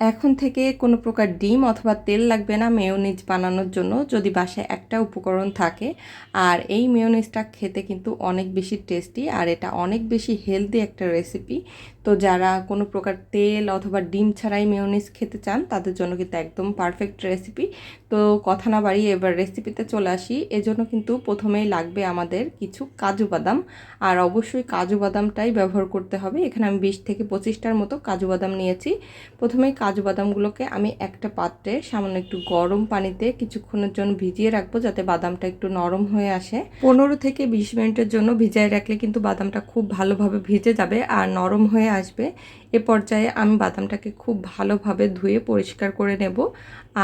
এখন থেকে কোনো প্রকার ডিম অথবা তেল লাগবে না মেয়োনিজ বানানোর জন্য যদি বাসায় একটা উপকরণ থাকে। আর এই মেয়োনিজটা খেতে কিন্তু অনেক বেশি টেস্টি আর এটা অনেক বেশি হেলদি একটা রেসিপি। তো যারা কোনো প্রকার তেল অথবা ডিম ছাড়াই মেয়োনিজ খেতে চান, তাদের জন্য কিন্তু একদম পারফেক্ট রেসিপি। তো কথা না বাড়িয়ে এবার রেসিপিতে চলে আসি। এজন্য কিন্তু প্রথমেই লাগবে আমাদের কিছু কাজু বাদাম। আর অবশ্যই কাজু বাদামটাই ব্যবহার করতে হবে। এখানে আমি বিশ থেকে পঁচিশটার মতো কাজু বাদাম নিয়েছি। প্রথমেই কাজু বাদামগুলোকে আমি একটা পাত্রে সামান্য একটু গরম পানিতে কিছুক্ষণের জন্য ভিজিয়ে রাখব যাতে বাদামটা একটু নরম হয়ে আসে। পনেরো থেকে বিশ মিনিটের জন্য ভিজিয়ে রাখলে কিন্তু বাদামটা খুব ভালোভাবে ভিজে যাবে আর নরম হয়ে আসবে। এ পর্যায়ে আমি বাদামটাকে খুব ভালোভাবে ধুয়ে পরিষ্কার করে নেব।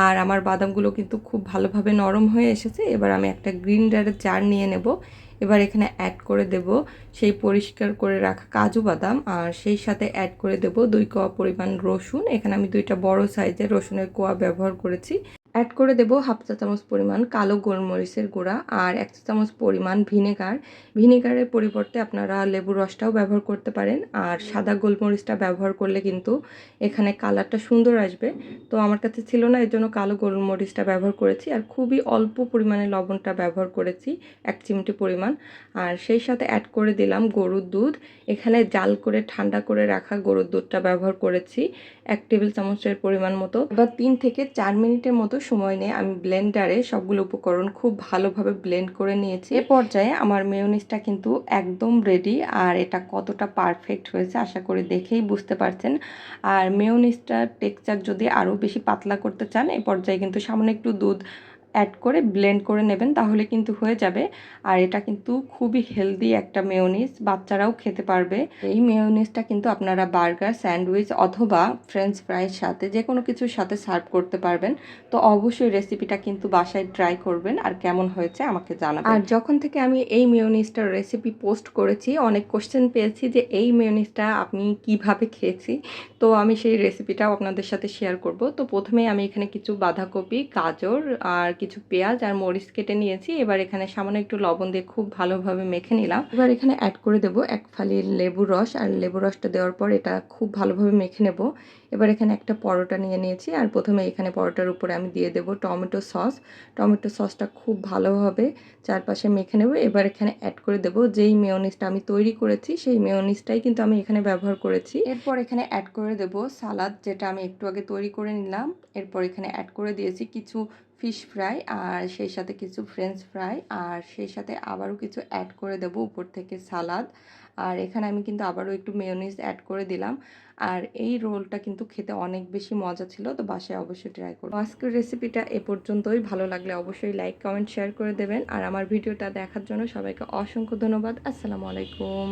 আর আমার বাদামগুলো কিন্তু খুব ভালোভাবে নরম হয়ে এসেছে। এবার আমি একটা গ্রিন্ডারের জার নিয়ে নেব। এবার এখানে অ্যাড করে দেব সেই পরিষ্কার করে রাখা কাজু বাদাম। আর সেই সাথে অ্যাড করে দেব দুই কোয়া পরিমাণ রসুন। এখানে আমি দুইটা বড় সাইজের রসুনের কোয়া ব্যবহার করেছি। অ্যাড করে দেব হাফ চা চামচ পরিমাণ কালো গোলমরিচের গুঁড়া আর এক চা চামচ পরিমাণ ভিনেগার। ভিনেগারের পরিবর্তে আপনারা লেবুর রসটাও ব্যবহার করতে পারেন আর সাদা গোলমরিচটা ব্যবহার করলে কিন্তু এখানে কালারটা সুন্দর আসবে। তো আমার কাছে ছিল না, এর জন্য কালো গোলমরিচটা ব্যবহার করেছি আর খুবই অল্প পরিমাণে লবণটা ব্যবহার করেছি, এক চিমটি পরিমাণ। আর সেই সাথে অ্যাড করে দিলাম গরুর দুধ। এখানে জাল করে, ঠান্ডা করে রাখা গরুর দুধটা ব্যবহার করেছি, এক টেবিল চামচের পরিমাণ মতো। এবার তিন থেকে চার মিনিটের মতো সময় নেই আমি ব্লেন্ডারে সবগুলো উপকরণ খুব ভালোভাবে ব্লেন্ড করে নিয়েছি। এ পর্যায়ে আমার মেয়নিসটা কিন্তু একদম রেডি আর এটা কতটা পারফেক্ট হয়েছে আশা করি দেখেই বুঝতে পারছেন। আর মেয়নিসটার টেক্সচার যদি আরও বেশি পাতলা করতে চান, এ পর্যায়ে কিন্তু সামনে একটু দুধ অ্যাড করে ব্লেন্ড করে নেবেন, তাহলে কিন্তু হয়ে যাবে। আর এটা কিন্তু খুবই হেলদি একটা মেয়োনিজ বাচ্চারাও খেতে পারবে। এই মেয়োনিজটা কিন্তু আপনারা বার্গার স্যান্ডউইচ অথবা ফ্রেঞ্চ ফ্রাইয়ের সাথে যে কোনো কিছুর সাথে সার্ভ করতে পারবেন। তো অবশ্যই রেসিপিটা কিন্তু বাসায় ট্রাই করবেন আর কেমন হয়েছে আমাকে জানাবেন। আর যখন থেকে আমি এই মেয়োনিজটার রেসিপি পোস্ট করেছি, অনেক কোশ্চেন পেয়েছি যে এই মেয়োনিজটা আপনি কীভাবে খেয়েছি। তো আমি সেই রেসিপিটাও আপনাদের সাথে শেয়ার করব। তো প্রথমেই আমি এখানে কিছু বাঁধাকপি, গাজর আর কিছু পেঁয়াজ আর মরিচ কেটে নিয়েছি। এবার এখানে সামান্য একটু লবণ দিয়ে খুব ভালোভাবে মেখে নিলাম। এবার এখানে অ্যাড করে দেব এক ফালি লেবু রস। আর লেবু রসটা দেওয়ার পর এটা খুব ভালোভাবে মেখে নেব। এবার এখানে একটা পরোটা নিয়ে নিয়েছি। আর প্রথমে এখানে পরোটার উপরে আমি দিয়ে দেব টমেটো সস। টমেটো সসটা খুব ভালোভাবে চারপাশে মেখে নেব। এবার এখানে অ্যাড করে দেব যেই মেয়নিজটা আমি তৈরি করেছি, সেই মেয়নিজটাই কিন্তু আমি এখানে ব্যবহার করেছি। এরপর এখানে অ্যাড করে দেব সালাদ, যেটা আমি একটু আগে তৈরি করে নিলাম। এরপর এখানে অ্যাড করে দিয়েছি কিছু ফিশ ফ্রাই আর সেই সাথে কিছু ফ্রেঞ্চ ফ্রাই আর সেই সাথে আবারও কিছু অ্যাড করে দেব উপর থেকে সালাদ আর এখানে আমি কিন্তু আবারও একটু মেয়নিজ অ্যাড করে দিলাম। আর এই রোলটা কিন্তু খেতে অনেক বেশি মজা ছিল, তো বাসায় অবশ্যই ট্রাই করব আজকের রেসিপিটা এ পর্যন্তই। ভালো লাগলে অবশ্যই লাইক কমেন্ট শেয়ার করে দেবেন। আর আমার ভিডিওটা দেখার জন্য সবাইকে অসংখ্য ধন্যবাদ। আসসালামু আলাইকুম।